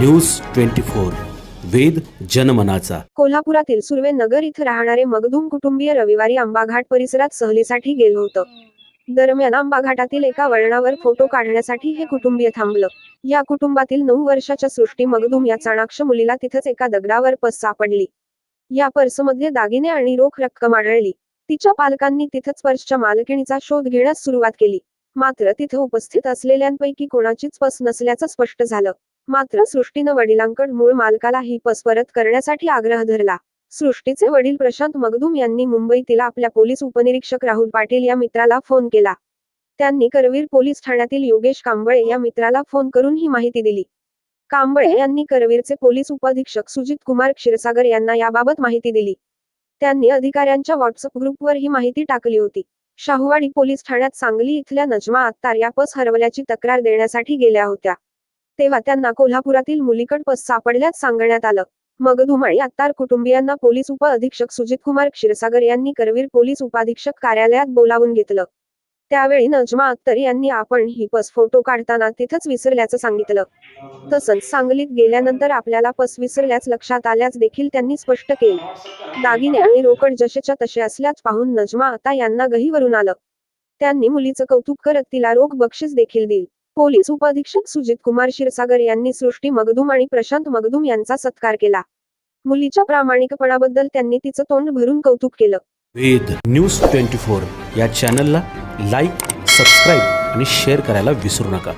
News twenty four वेद जनमनाचा. कोल्हापुरातील सुर्वे नगर इथं राहणारे मगदूम कुटुंबीय रविवारी आंबाघाट परिसरात सहलीसाठी गेलं होतं. दरम्यान आंबाघाटातील एका वळणावर फोटो काढण्यासाठी हे कुटुंबीय थांबलं. या कुटुंबातील नऊ वर्षाच्या सृष्टी मगदूम या चाणाक्ष मुलीला तिथंच एका दगडावर पस सापडली. या पर्समध्ये दागिने आणि रोख रक्कम आढळली. तिच्या पालकांनी तिथंच पर्सच्या मालकिणीचा शोध घेण्यास सुरुवात केली. मात्र तिथं उपस्थित असलेल्यांपैकी कोणाचीच पस नसल्याचं स्पष्ट झालं. मात्र सृष्टीनं वडिलांकड मूळ मालकाला ही पस परत करण्यासाठी आग्रह धरला. सृष्टीचे वडील प्रशांत मगदूम यांनी मुंबईतील आपल्या पोलीस उपनिरीक्षक राहुल पाटील या मित्राला फोन केला. त्यांनी करवीर पोलीस ठाण्यातील योगेश कांबळे या मित्राला फोन करून ही माहिती दिली. कांबळे यांनी करवीरचे पोलीस उपाधीक्षक सुजित कुमार क्षीरसागर यांना याबाबत माहिती दिली. त्यांनी अधिकाऱ्यांच्या व्हॉट्सअप ग्रुपवर ही माहिती टाकली होती. शाहूवाडी पोलीस ठाण्यात सांगली इथल्या नजमा अत्तार या पस हरवल्याची तक्रार देण्यासाठी गेल्या होत्या. तेव्हा त्यांना कोल्हापुरातील मुलीकड पस सापडल्याच सांगण्यात आलं. मगधुम आणि अत्तार कुटुंबियांना पोलीस उप अधीक्षक सुजित कुमार क्षीरसागर यांनी करवीर पोलीस उपाधीक्षक कार्यालयात बोलावून घेतलं. त्यावेळी नजमा अत्तर यांनी आपण ही पस फोटो काढताना तिथंच विसरल्याचं सांगितलं. तसंच सांगलीत गेल्यानंतर आपल्याला पस विसरल्याच लक्षात आल्याच देखील त्यांनी स्पष्ट केलं. दागिने आणि रोकड जसेच्या तसे असल्याच पाहून नजमा आता यांना गहीवरून आलं. त्यांनी मुलीचं कौतुक करत तिला रोख बक्षीस देखील दिली. पोलीस उपअधीक्षक सुजित कुमार क्षीरसागर यांनी सृष्टी मगदूम आणि प्रशांत मगदूम यांचा सत्कार केला. मुलीच्या प्रामाणिकपणाबद्दल त्यांनी तिचं तोंड भरून कौतुक केलं. वेद न्यूज ट्वेंटी फोर या चॅनलला लाईक सबस्क्राईब आणि शेअर करायला विसरू नका.